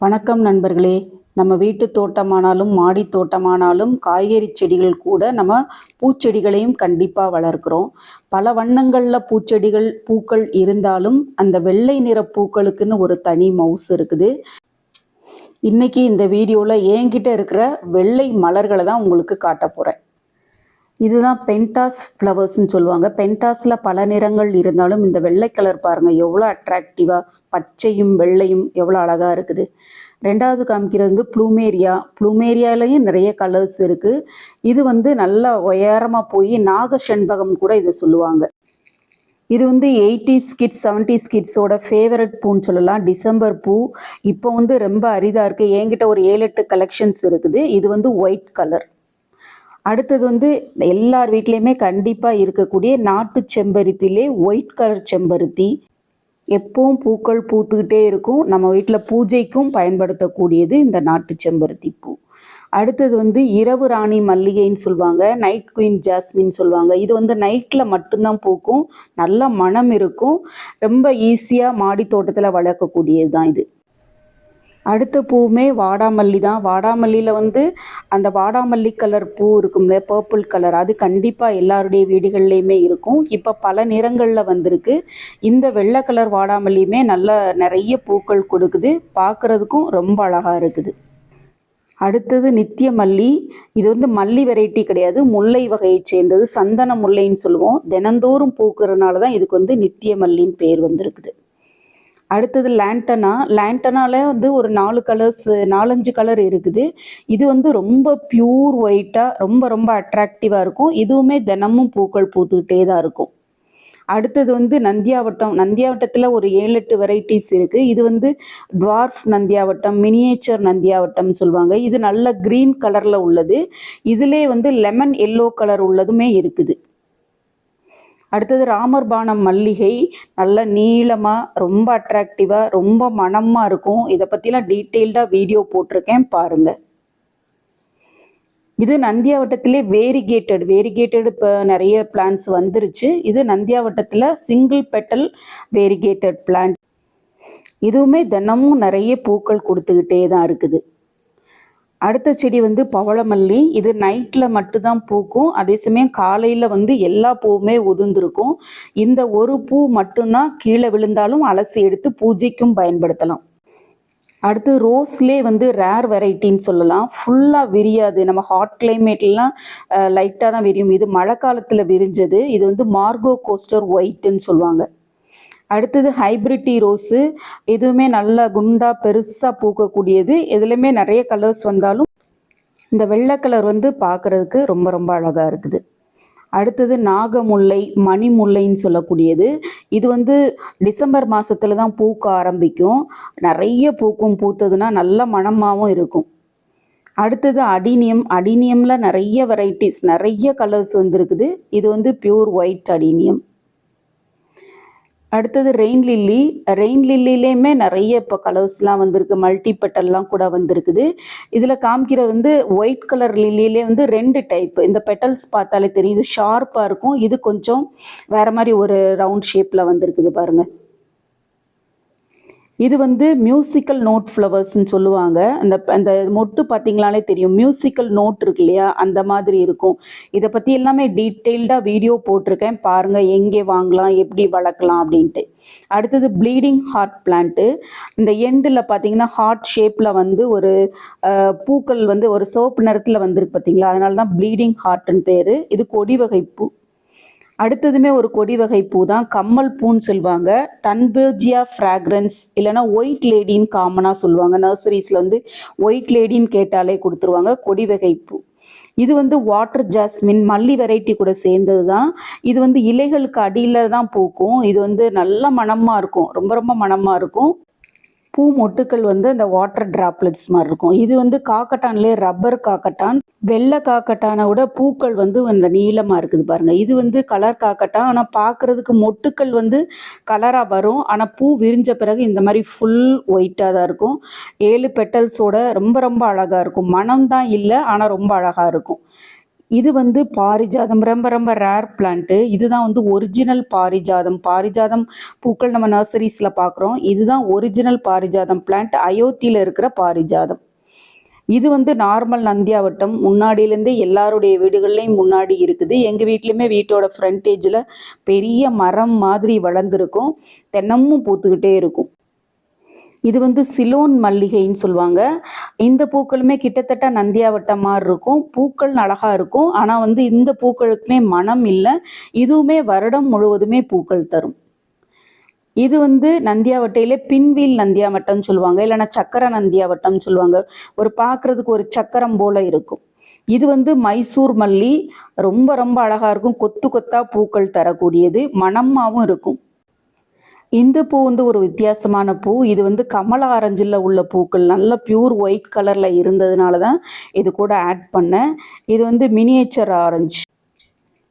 வணக்கம் நண்பர்களே. நம்ம வீட்டு தோட்டமானாலும் மாடி தோட்டமானாலும் காய்கறி செடிகள் கூட நம்ம பூச்செடிகளையும் கண்டிப்பாக வளர்க்குறோம். பல வண்ணங்களில் பூச்செடிகள் பூக்கள் இருந்தாலும் அந்த வெள்ளை நிற பூக்களுக்குன்னு ஒரு தனி மவுஸ் இருக்குது. இன்றைக்கி இந்த வீடியோவில் என்கிட்ட இருக்கிற வெள்ளை மலர்களை தான் உங்களுக்கு காட்ட போகிறேன் இதுதான் பென்டாஸ் ஃப்ளவர்ஸ்ன்னு சொல்லுவாங்க. பென்டாஸில் பல நிறங்கள் இருந்தாலும் இந்த வெள்ளை கலர் பாருங்கள் எவ்வளோ அட்ராக்டிவாக பச்சையும் வெள்ளையும் எவ்வளோ அழகாக இருக்குது. ரெண்டாவது காமிக்கிறது வந்து ப்ளூமேரியா ப்ளூமேரியாலையும் நிறைய கலர்ஸ் இருக்குது இது வந்து நல்லா உயரமாக போய் நாக செண்பகம் கூட இதை சொல்லுவாங்க. இது வந்து எயிட்டிஸ் கிட்ஸ் செவன்டிஸ் கிட்ஸோட ஃபேவரட் பூன்னு சொல்லலாம். டிசம்பர் பூ. இப்போ வந்து ரொம்ப அரிதாக இருக்குது என்கிட்ட ஒரு ஏழு எட்டு கலெக்ஷன்ஸ் இருக்குது. இது வந்து ஒயிட் கலர் அடுத்தது வந்து எல்லார் வீட்லேயுமே கண்டிப்பாக இருக்கக்கூடிய நாட்டு செம்பருத்திலே ஒயிட் கலர் செம்பருத்தி. எப்பவும் பூக்கள் பூத்துக்கிட்டே இருக்கும். நம்ம வீட்டில் பூஜைக்கும் பயன்படுத்தக்கூடியது இந்த நாட்டு செம்பருத்தி பூ. அடுத்தது வந்து இரவு ராணி மல்லிகைன்னு சொல்லுவாங்க நைட் குயின் ஜாஸ்மின் சொல்லுவாங்க. இது வந்து நைட்டில் மட்டும்தான் பூக்கும். நல்ல மனம் இருக்கும். ரொம்ப ஈஸியாக மாடி தோட்டத்தில் வளர்க்கக்கூடியது தான் இது. அடுத்த பூவுமே வாடாமல்லி தான். வாடாமல்லியில் வந்து அந்த வாடாமல்லி கலர் பூ இருக்கும்ல பர்பிள் கலர் அது கண்டிப்பாக எல்லாருடைய வீடுகள்லேயுமே இருக்கும். இப்போ பல நிறங்களில் வந்திருக்கு. இந்த வெள்ளை கலர் வாடாமல்லியுமே நல்ல நிறைய பூக்கள் கொடுக்குது. பார்க்குறதுக்கும் ரொம்ப அழகாக இருக்குது. அடுத்தது நித்திய மல்லி இது வந்து மல்லி வெரைட்டி கிடையாது. முல்லை வகையை சேர்ந்தது. சந்தன முல்லைன்னு சொல்லுவோம். தினந்தோறும் பூக்கிறதுனால தான் இதுக்கு வந்து நித்திய மல்லின்னு பேர் வந்திருக்குது. அடுத்தது லேண்டனா லேண்டனால வந்து ஒரு நாலு கலர்ஸ் நாலஞ்சு கலர் இருக்குது. இது வந்து ரொம்ப பியூர் ஒயிட்டாக ரொம்ப ரொம்ப அட்ராக்டிவாக இருக்கும். இதுவுமே தினமும் பூக்கள் பூத்துக்கிட்டே தான் இருக்கும். அடுத்தது வந்து நந்தியாவட்டம். நந்தியாவட்டத்தில் ஒரு ஏழு எட்டு வெரைட்டிஸ் இருக்குது இது வந்து டுவார்ஃப் நந்தியாவட்டம் மினியேச்சர் நந்தியாவட்டம் சொல்லுவாங்க. இது நல்ல க்ரீன் கலரில் உள்ளது. இதிலே வந்து லெமன் எல்லோ கலர் உள்ளதுமே இருக்குது. அடுத்தது ராமர் பானம் மல்லிகை. நல்ல நீளமாக ரொம்ப அட்ராக்டிவாக ரொம்ப மனமாக இருக்கும். இதை பற்றிலாம் டீட்டெயில்டாக வீடியோ போட்டிருக்கேன் பாருங்கள் இது நந்தியாவட்டத்திலே வேரிகேட்டட் வேரிகேட்டட் இப்போ நிறைய பிளான்ஸ் வந்துருச்சு. இது நந்தியாவட்டத்தில் சிங்கிள் பெட்டல் வேரிகேட்டட் பிளான்ட் இதுவுமே தினமும் நிறைய பூக்கள் கொடுத்துக்கிட்டே தான் இருக்குது. அடுத்த செடி வந்து பவளமல்லி. இது நைட்டில் மட்டும்தான் பூக்கும். அதே சமயம் காலையில் வந்து எல்லா பூவுமே உதிர்ந்துருக்கும். இந்த ஒரு பூ மட்டும்தான் கீழே விழுந்தாலும் அலசி எடுத்து பூஜைக்கும் பயன்படுத்தலாம். அடுத்து ரோஸ்லே வந்து ரேர் வெரைட்டின்னு சொல்லலாம். ஃபுல்லாக விரியாது. நம்ம ஹாட் கிளைமேட்லாம் லைட்டாக தான் விரியும். இது மழை காலத்தில் விரிஞ்சது. இது வந்து மார்கோ கோஸ்டர் ஒயிட்டுன்னு சொல்லுவாங்க. அடுத்தது ஹைப்ரிட்டி ரோஸு இதுவுமே நல்லா குண்டாக பெருசாக பூக்கக்கூடியது. இதுலேயுமே நிறைய கலர்ஸ் வந்தாலும் இந்த வெள்ளை கலர் வந்து பார்க்குறதுக்கு ரொம்ப ரொம்ப அழகாக இருக்குது. அடுத்தது நாகமுல்லை மணிமுல்லைன்னு சொல்லக்கூடியது. இது வந்து டிசம்பர் மாதத்துல தான் பூக்க ஆரம்பிக்கும். நிறைய பூக்கும். பூத்ததுன்னா நல்ல மணமாகவும் இருக்கும். அடுத்தது அடினியம். அடினியமில் நிறைய வெரைட்டிஸ் நிறைய கலர்ஸ் வந்துருக்குது. இது வந்து பியூர் ஒயிட் அடினியம். அடுத்தது ரெயின் லில்லி. ரெயின் லில்லிலேயுமே நிறைய இப்போ கலர்ஸ்லாம் வந்திருக்கு. மல்டி பெட்டல்லாம் கூட வந்திருக்குது. இதில் காமிக்கிற வந்து ஒயிட் கலர் லில்லியிலே வந்து ரெண்டு டைப். இந்த பெட்டல்ஸ் பார்த்தாலே தெரியும் இது ஷார்ப்பாக இருக்கும். இது கொஞ்சம் வேறு மாதிரி ஒரு ரவுண்ட் ஷேப்பில் வந்திருக்குது பாருங்கள் இது வந்து மியூசிக்கல் நோட் ஃப்ளவர்ஸ்ன்னு சொல்லுவாங்க. அந்த அந்த மொட்டு பார்த்தீங்களாலே தெரியும். மியூசிக்கல் நோட் இருக்கு இல்லையா? அந்த மாதிரி இருக்கும். இதை பற்றி எல்லாமே டீட்டெயில்டாக வீடியோ போட்டிருக்கேன். பாருங்கள் எங்கே வாங்கலாம் எப்படி வளர்க்கலாம் அப்படின்ட்டு. அடுத்தது ப்ளீடிங் ஹார்ட் பிளான்ட்டு இந்த எண்டில் பார்த்தீங்கன்னா ஹார்ட் ஷேப்பில் வந்து ஒரு பூக்கள் வந்து ஒரு சோப்பு நிறத்தில் வந்திருக்கு பார்த்தீங்களா அதனால தான் ப்ளீடிங் ஹார்ட்னு பேர். இது கொடி வகை பூ. அடுத்ததுமே ஒரு கொடி வகை பூ தான் கம்மல் பூன்னு சொல்லுவாங்க. தன்பேஜியா ஃப்ராக்ரன்ஸ் இல்லைனா ஒயிட் லேடின்னு காமனாக சொல்லுவாங்க. நர்சரிஸில் வந்து ஒயிட் லேடின்னு கேட்டாலே கொடுத்துருவாங்க கொடி வகை பூ. இது வந்து வாட்டர் ஜாஸ்மின் மல்லி வெரைட்டி கூட சேர்ந்தது தான் இது வந்து இலைகளுக்கு அடியில் தான் பூக்கும். இது வந்து நல்ல மணமாக இருக்கும். ரொம்ப ரொம்ப மணமாக இருக்கும். பூ மொட்டுக்கள் வந்து அந்த வாட்டர் டிராப்லெட்ஸ் மாதிரி இருக்கும். இது வந்து காக்கட்டான்லேயே ரப்பர் காக்கட்டான் வெள்ளை காக்கட்டானை விட பூக்கள் வந்து அந்த நீளமாக இருக்குது பாருங்கள் இது வந்து கலர் காக்கட்டான் ஆனால் பார்க்குறதுக்கு மொட்டுக்கள் வந்து கலராக வரும். ஆனால் பூ விரிஞ்ச பிறகு இந்த மாதிரி ஃபுல் ஒயிட்டாக தான் இருக்கும். ஏழு பெட்டல்ஸோட ரொம்ப ரொம்ப அழகாக இருக்கும். மனம் தான் இல்லை ஆனால் ரொம்ப அழகாக இருக்கும். இது வந்து பாரிஜாதம். ரொம்ப ரொம்ப ரேர் பிளான்ட்டு இதுதான் வந்து ஒரிஜினல் பாரிஜாதம். பாரிஜாதம் பூக்கள் நம்ம நர்சரிஸில் பார்க்குறோம் இதுதான் ஒரிஜினல் பாரிஜாதம் பிளான்ட் அயோத்தியில் இருக்கிற பாரிஜாதம். இது வந்து நார்மல் நந்தியாவட்டம். முன்னாடியிலேருந்தே எல்லாருடைய வீடுகள்லையும் முன்னாடி இருக்குது. எங்கள் வீட்லேயுமே வீட்டோட ஃப்ரண்டேஜில் பெரிய மரம் மாதிரி வளர்ந்துருக்கும். தென்னமும் பூத்துக்கிட்டே இருக்கும். இது வந்து சிலோன் மல்லிகைன்னு சொல்லுவாங்க. இந்த பூக்களுமே கிட்டத்தட்ட நந்தியாவட்டம் மாதிரி இருக்கும். பூக்கள் அழகா இருக்கும். ஆனால் வந்து இந்த பூக்களுக்குமே மனம் இல்லை. இதுவுமே வருடம் முழுவதுமே பூக்கள் தரும். இது வந்து நந்தியாவட்டையில பின்வீல் நந்தியாவட்டம்னு சொல்லுவாங்க. இல்லைன்னா சக்கர நந்தியாவட்டம்னு சொல்லுவாங்க. ஒரு பார்க்கறதுக்கு ஒரு சக்கரம் போல இருக்கும். இது வந்து மைசூர் மல்லி. ரொம்ப ரொம்ப அழகா இருக்கும். கொத்து கொத்தா பூக்கள் தரக்கூடியது. மணமாவும் இருக்கும். இந்த பூ வந்து ஒரு வித்தியாசமான பூ. இது வந்து கமல ஆரஞ்சில் உள்ள பூக்கள். நல்ல பியூர் ஒயிட் கலரில் இருந்ததுனால தான் இது கூட ஆட் பண்ணேன். இது வந்து மினியேச்சர் ஆரஞ்சு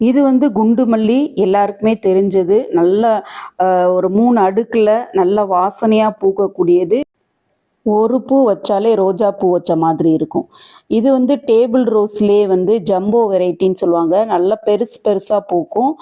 இது வந்து குண்டு மல்லி எல்லாருக்குமே தெரிஞ்சது. நல்ல ஒரு மூணு அடுக்கில் நல்ல வாசனையாக பூக்கக்கூடியது. ஒரு பூ வச்சாலே ரோஜா பூ வச்ச மாதிரி இருக்கும். இது வந்து டேபிள் ரோஸ்லேயே வந்து ஜம்போ வெரைட்டின்னு சொல்லுவாங்க. நல்ல பெருசு பெருசாக பூக்கும்.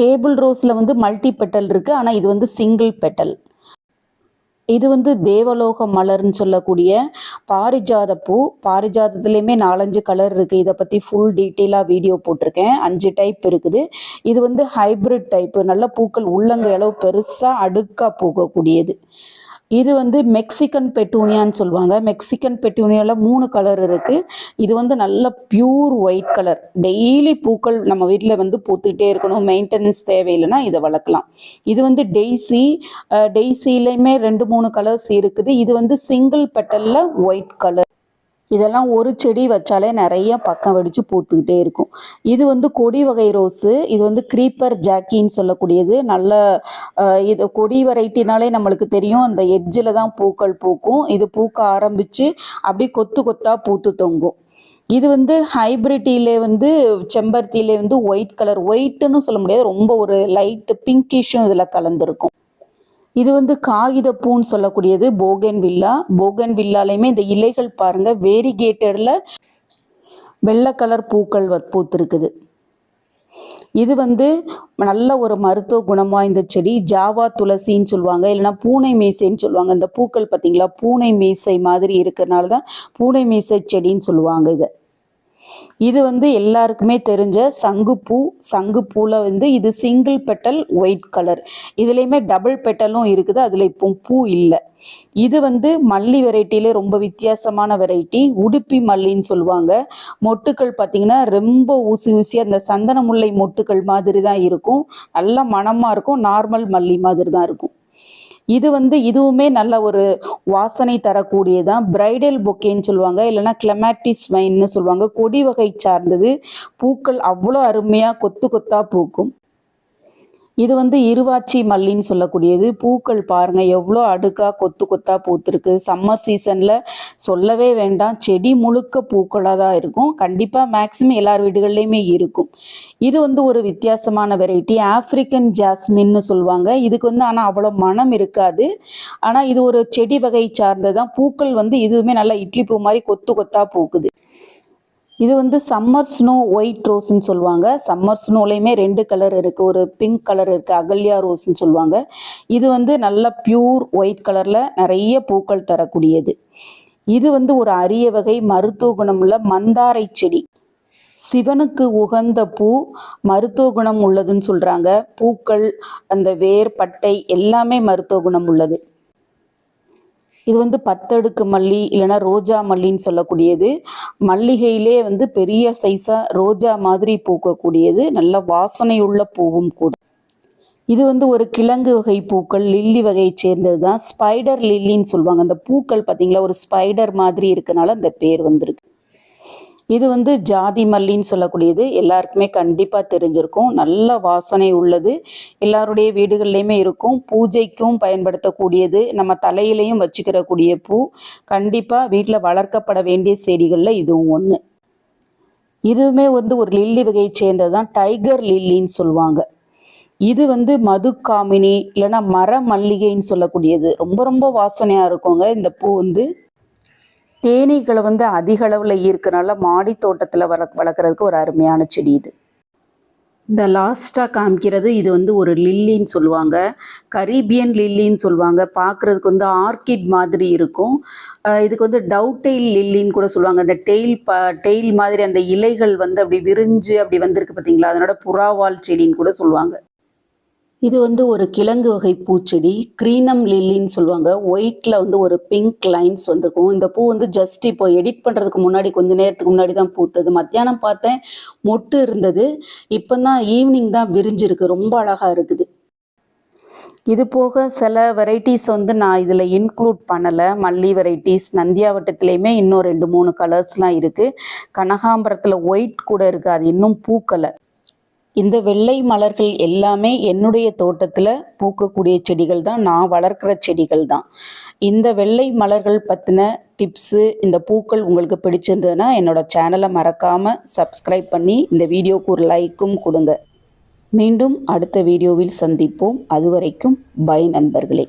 டேபிள் ரோஸில் வந்து மல்டி பெட்டல் இருக்குது ஆனால் இது வந்து சிங்கிள் பெட்டல். இது வந்து தேவலோக மலர்னு சொல்லக்கூடிய பாரிஜாத பூ. பாரிஜாதத்துலேயுமே நாலஞ்சு கலர் இருக்குது இதை பற்றி ஃபுல் டீட்டெயிலாக வீடியோ போட்டிருக்கேன். அஞ்சு டைப் இருக்குது. இது வந்து ஹைப்ரிட் டைப்பு நல்ல பூக்கள் உள்ளங்க அளவு பெருசாக அடுக்காக பூக்கக்கூடியது இது வந்து மெக்சிகன் பெட்டூனியான்னு சொல்லுவாங்க. மெக்சிகன் பெட்டூனியாவில் மூணு கலர் இருக்குது இது வந்து நல்ல பியூர் ஒயிட் கலர் டெய்லி பூக்கள் நம்ம வீட்டில் வந்து பூத்துக்கிட்டே இருக்கணும். மெயின்டெனன்ஸ் தேவையில்லைன்னா இதை வளர்க்கலாம். இது வந்து டெய்ஸி டெய்ஸிலையுமே ரெண்டு மூணு கலர்ஸ் இருக்குது. இது வந்து சிங்கிள் பெட்டலில் ஒயிட் கலர் இதெல்லாம் ஒரு செடி வச்சாலே நிறைய பக்கம் வெடிச்சு பூத்துக்கிட்டே இருக்கும். இது வந்து கொடி வகை ரோஸு இது வந்து க்ரீப்பர் ஜாக்கின்னு சொல்லக்கூடியது. நல்ல இது கொடி வெரைட்டினாலே நம்மளுக்கு தெரியும். அந்த எட்ஜில் தான் பூக்கள் பூக்கும். இது பூக்க ஆரம்பித்து அப்படியே கொத்து கொத்தாக பூத்து தொங்கும். இது வந்து ஹைப்ரிட்டிலே வந்து செம்பருத்தியிலே வந்து ஒயிட் கலர் ஒயிட்டுன்னு சொல்ல முடியாது. ரொம்ப ஒரு லைட்டு பிங்கிஷும் இதில் கலந்துருக்கும். இது வந்து காகித பூன்னு சொல்லக்கூடியது போகன் வில்லா. போகன் வில்லாலையுமே இந்த இலைகள் பாருங்க வேரிகேட்டடில் வெள்ளை கலர் பூக்கள் வ- பூத்திருக்குது. இது வந்து நல்ல ஒரு மருத்துவ குணம் வாய்ந்த செடி ஜாவா துளசின்னு சொல்லுவாங்க இல்லைனா பூனை மீசைன்னு சொல்லுவாங்க. இந்த பூக்கள் பார்த்தீங்களா பூனை மீசை மாதிரி இருக்கிறனால தான் பூனை மீசை செடின்னு சொல்லுவாங்க இதை. இது வந்து எல்லாருக்குமே தெரிஞ்ச சங்குப்பூ சங்குப்பூவில் வந்து இது சிங்கிள் பெட்டல் ஒயிட் கலர் இதுலேயுமே டபுள் பெட்டலும் இருக்குது அதில் இப்போ பூ இல்லை. இது வந்து மல்லி வெரைட்டியிலே ரொம்ப வித்தியாசமான வெரைட்டி உடுப்பி மல்லின்னு சொல்லுவாங்க. மொட்டுக்கள் பார்த்திங்கன்னா ரொம்ப ஊசி ஊசியாக அந்த சந்தன முல்லை மொட்டுக்கள் மாதிரி தான் இருக்கும். நல்லா மணமாக இருக்கும் நார்மல் மல்லி மாதிரி தான் இருக்கும். இது வந்து இதுவுமே நல்ல ஒரு வாசனை தரக்கூடியதான் பிரைடல் பொக்கேன்னு சொல்லுவாங்க. இல்லைன்னா கிளமேட்டிஸ் வைன்னு சொல்லுவாங்க. கொடி வகை சார்ந்தது. பூக்கள் அவ்வளோ அருமையாக கொத்து கொத்தா பூக்கும். இது வந்து இருவாச்சி மல்லின்னு சொல்லக்கூடியது. பூக்கள் பாருங்க எவ்வளோ அடுக்கா கொத்து கொத்தா பூத்துருக்கு. சம்மர் சீசனில் சொல்லவே வேண்டாம். செடி முழுக்க பூக்களாக தான் இருக்கும். கண்டிப்பாக மேக்ஸிமம் எல்லார் வீடுகள்லையுமே இருக்கும். இது வந்து ஒரு வித்தியாசமான வெரைட்டி ஆப்ரிக்கன் ஜாஸ்மின்னு சொல்லுவாங்க. இதுக்கு வந்து ஆனால் அவ்வளோ மனம் இருக்காது. ஆனால் இது ஒரு செடி வகை சார்ந்ததான் பூக்கள் வந்து இதுவுமே நல்லா இட்லி பூ மாதிரி கொத்து கொத்தாக பூக்குது. இது வந்து சம்மர் ஸ்னோ ஒயிட் ரோஸ்ன்னு சொல்லுவாங்க. சம்மர் ஸ்னோலையுமே ரெண்டு கலர் இருக்குது ஒரு பிங்க் கலர் இருக்குது அகல்யா ரோஸ்ன்னு சொல்லுவாங்க. இது வந்து நல்ல பியூர் ஒயிட் கலரில் நிறைய பூக்கள் தரக்கூடியது. இது வந்து ஒரு அரிய வகை மருத்துவ குணமுள்ள மந்தாரை செடி. சிவனுக்கு உகந்த பூ மருத்துவ குணம் உள்ளதுன்னு சொல்கிறாங்க பூக்கள் அந்த வேர் பட்டை எல்லாமே மருத்துவ குணம் உள்ளது. இது வந்து பத்தடுக்கு மல்லி இல்லைன்னா ரோஜா மல்லின்னு சொல்லக்கூடியது. மல்லிகையிலே வந்து பெரிய சைஸாக ரோஜா மாதிரி பூக்கக்கூடியது. நல்ல வாசனையுள்ள பூவும் கூட. இது வந்து ஒரு கிழங்கு வகை பூக்கள் லில்லி வகையை சேர்ந்தது தான் ஸ்பைடர் லில்லின்னு சொல்லுவாங்க. அந்த பூக்கள் பார்த்தீங்களா? ஒரு ஸ்பைடர் மாதிரி இருக்கனால அந்த பேர் வந்திருக்கு. இது வந்து ஜாதி மல்லின்னு சொல்லக்கூடியது. எல்லாருக்குமே கண்டிப்பாக தெரிஞ்சிருக்கும். நல்ல வாசனை உள்ளது. எல்லாருடைய வீடுகள்லையுமே இருக்கும். பூஜைக்கும் பயன்படுத்தக்கூடியது. நம்ம தலையிலையும் வச்சுக்கிறக்கூடிய பூ. கண்டிப்பாக வீட்டில் வளர்க்கப்பட வேண்டிய செடிகளில் இதுவும் ஒன்று இதுவுமே வந்து ஒரு லில்லி வகையை சேர்ந்தது தான் டைகர் லில்லின்னு சொல்லுவாங்க. இது வந்து மதுக்காமினி இல்லைன்னா மர மல்லிகைன்னு சொல்லக்கூடியது. ரொம்ப ரொம்ப வாசனையாக இருக்குங்க இந்த பூ வந்து. தேனீக்களை வந்து அதிக அளவில் ஈர்க்கனால மாடி தோட்டத்தில் வள வளர்க்குறதுக்கு ஒரு அருமையான செடி இது. இந்த லாஸ்ட்டாக காமிக்கிறது இது வந்து ஒரு லில்லின்னு சொல்லுவாங்க. கரீபியன் லில்லின்னு சொல்லுவாங்க. பார்க்குறதுக்கு வந்து ஆர்கிட் மாதிரி இருக்கும். இதுக்கு வந்து டவுடெயில் லில்லின்னு கூட சொல்லுவாங்க. அந்த டெயில் ப டெயில் மாதிரி அந்த இலைகள் வந்து அப்படி விரிஞ்சு அப்படி வந்திருக்கு பார்த்தீங்களா அதனோட புறாவால் செடின்னு கூட சொல்லுவாங்க. இது வந்து ஒரு கிழங்கு வகை பூச்செடி. க்ரீனம் லில்லின்னு சொல்லுவாங்க. ஒயிட்டில் வந்து ஒரு பிங்க் லைன்ஸ் வந்திருக்கும். இந்த பூ வந்து ஜஸ்ட் இப்போ எடிட் பண்ணுறதுக்கு முன்னாடி கொஞ்ச நேரத்துக்கு முன்னாடி தான் பூத்தது. மத்தியானம் பார்த்தேன் மொட்டு இருந்தது. இப்போ தான் ஈவினிங் தான் விரிஞ்சிருக்கு. ரொம்ப அழகாக இருக்குது. இது போக சில வெரைட்டிஸ் வந்து நான் இதில் இன்க்ளூட் பண்ணலை. மல்லி வெரைட்டிஸ் நந்தியாவட்டத்துலேயுமே இன்னும் ரெண்டு மூணு கலர்ஸ்லாம் இருக்குது கனகாம்பரத்தில் ஒயிட் கூட இருக்குது அது இன்னும் பூக்கலை. இந்த வெள்ளை மலர்கள் எல்லாமே என்னுடைய தோட்டத்தில் பூக்கக்கூடிய செடிகள் தான் நான் வளர்க்குற செடிகள் தான். இந்த வெள்ளை மலர்கள் பற்றின டிப்ஸு இந்த பூக்கள் உங்களுக்கு பிடிச்சிருந்ததுன்னா என்னோட சேனலை மறக்காமல் சப்ஸ்கிரைப் பண்ணி இந்த வீடியோக்கு ஒரு லைக்கும் கொடுங்க. மீண்டும் அடுத்த வீடியோவில் சந்திப்போம். அதுவரைக்கும் பை நண்பர்களே.